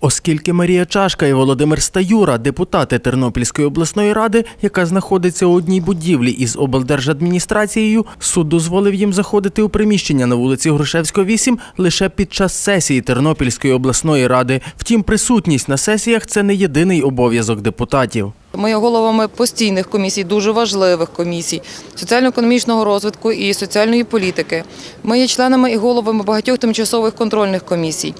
Оскільки Марія Чашка і Володимир Стаюра, депутати Тернопільської обласної ради, яка знаходиться у одній будівлі із облдержадміністрацією, суд дозволив їм заходити у приміщення на вулиці Грушевського 8 лише під час сесії Тернопільської обласної ради. Втім, присутність на сесіях це не єдиний обов'язок депутатів. Ми є головами постійних комісій, дуже важливих комісій соціально-економічного розвитку і соціальної політики. Ми є членами і головами багатьох тимчасових контрольних комісій.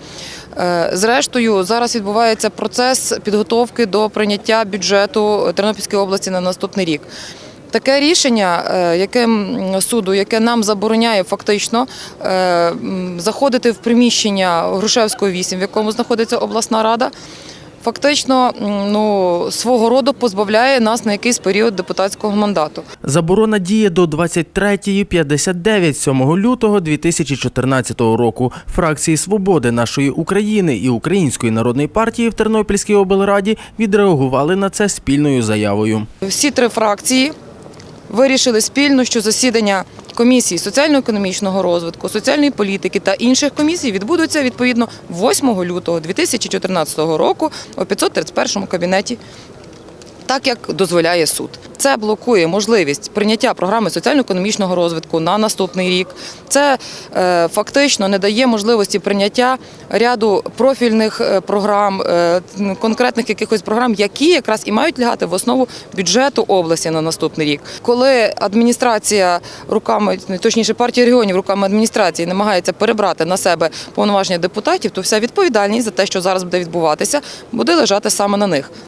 Е, Зрештою, зараз відбувається процес підготовки до прийняття бюджету Тернопільської області на наступний рік. Таке рішення, е, яке суду, яке нам забороняє фактично е, заходити в приміщення Грушевського 8, в якому знаходиться обласна рада, фактично ну, свого роду позбавляє нас на якийсь період депутатського мандату. Заборона діє до 23.59 7 лютого 2014 року. Фракції Свободи нашої України і Української народної партії в Тернопільській облраді відреагували на це спільною заявою. Всі три фракції вирішили спільно, що засідання комісії соціально-економічного розвитку, соціальної політики та інших комісій відбудуться відповідно 8 лютого 2014 року у 531 кабінеті. Так як дозволяє суд, це блокує можливість прийняття програми соціально-економічного розвитку на наступний рік. Це е, фактично не дає можливості прийняття ряду профільних е, програм, е, конкретних якихось програм, які якраз і мають лягати в основу бюджету області на наступний рік. Коли адміністрація руками, точніше партія регіонів руками адміністрації намагається перебрати на себе повноваження депутатів, то вся відповідальність за те, що зараз буде відбуватися, буде лежати саме на них.